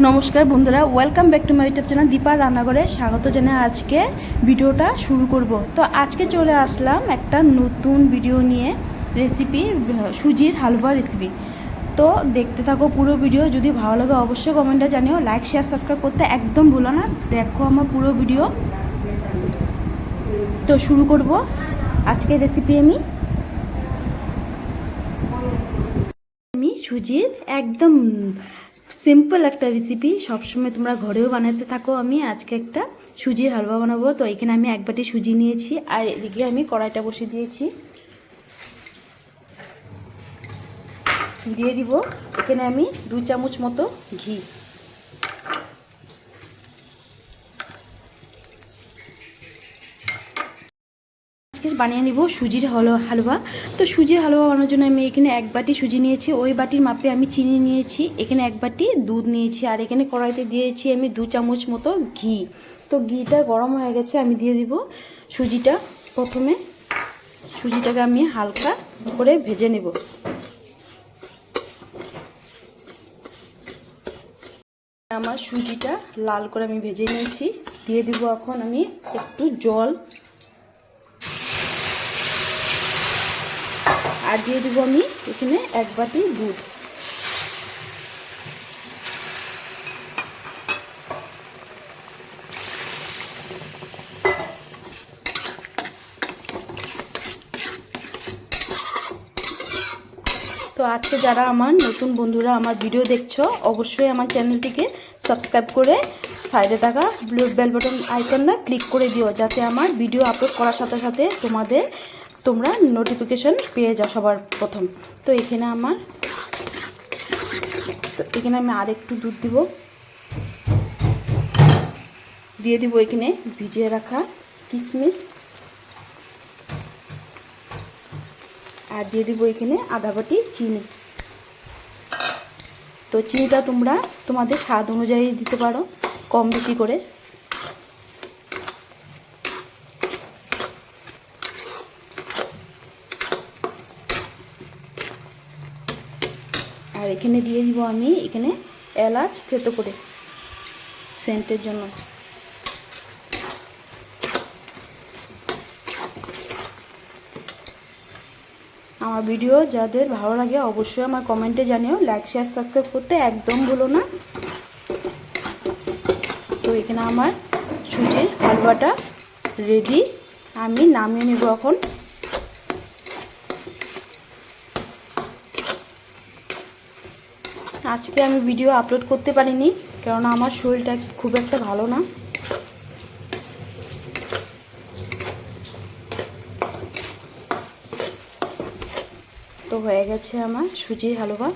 নমস্কার বন্ধুরা welcome back to my YouTube channel দীপার রান্নাঘরে। স্বাগত জানাই আজকে ভিডিওটা শুরু করব। তো আজকে চলে আসলাম একটা নতুন ভিডিও নিয়ে রেসিপি সুজির হালুয়া রেসিপি তো দেখতে থাকো পুরো ভিডিও যদি ভালো লাগে অবশ্যই কমেন্টে জানিও লাইক শেয়ার সাবস্ক্রাইব করতে একদম ভুলো না। দেখো আমার পুরো ভিডিও তো শুরু করব আজকে রেসিপি আমি। আমি সুজির একদম সিম্পল একটা রেসিপি সবসময় তোমরা ঘরেও বানাতে থাকো। আমি আজকে একটা সুজির হালুয়া বানাবো। তো এখানে আমি এক বাটি সুজি নিয়েছি, আর এদিকে আমি কড়াইটা বসে দিয়েছি। দিয়ে দিব। এখানে আমি দু চামচ মতো ঘি। আজকে বানিয়ে নিব সুজির হলো হালুয়া। তো সুজির হালুয়া বানানোর জন্য আমি এখানে এক বাটি সুজি নিয়েছি, ওই বাটির মাপে আমি চিনি নিয়েছি, এখানে এক বাটি দুধ নিয়েছি, আর এখানে কড়াইতে দিয়েছি আমি দু চামচ মতো ঘি। তো ঘিটা গরম হয়ে গেছে, আমি দিয়ে দিব সুজিটা প্রথমে। সুজিটাকে আমি হালকা করে ভেজে নেব। আমার সুজিটা লাল করে আমি ভেজে নিয়েছি। দিয়ে দিব এখন আমি একটু জল। আর দিয়ে দিব আমি এখানে এক বাটি দুধ তো আজকে যারা আমার নতুন বন্ধুরা আমার ভিডিও দেখছ, অবশ্যই আমার চ্যানেলটিকে সাবস্ক্রাইব করে সাইডে থাকা ব্লু বেল বাটন আইকনটা ক্লিক করে দিও, যাতে আমার ভিডিও আপলোড করার সাথে সাথে তোমাদের তোমরা নোটিফিকেশান পেয়ে যাও সবার প্রথম। তো এখানে আমার তো এখানে আমি আর একটু দুধ দিব। দিয়ে দিব এখানে ভিজিয়ে রাখা কিশমিশ আর দিয়ে দিব এখানে আধা বাটি চিনি। তো চিনিটা তোমরা তোমাদের স্বাদ অনুযায়ী দিতে পারো, কম বেশি করে। আর এখানে দিয়ে দিব আমি এখানে এলাচ থেতো করে সেন্টের জন্য। আমার ভিডিও যাদের ভালো লাগে অবশ্যই আমার কমেন্টে জানিও লাইক শেয়ার সাবস্ক্রাইব করতে একদম ভুলো না। তো এখানে আমার সুজির হালুয়াটা রেডি আমি নামিয়ে নেব এখন। আজকে আমি ভিডিও আপলোড করতে পারিনি, কেননা আমার শরীরটা খুব একটা ভালো না। তো হয়ে গেছে আমার সুজির হালুয়া।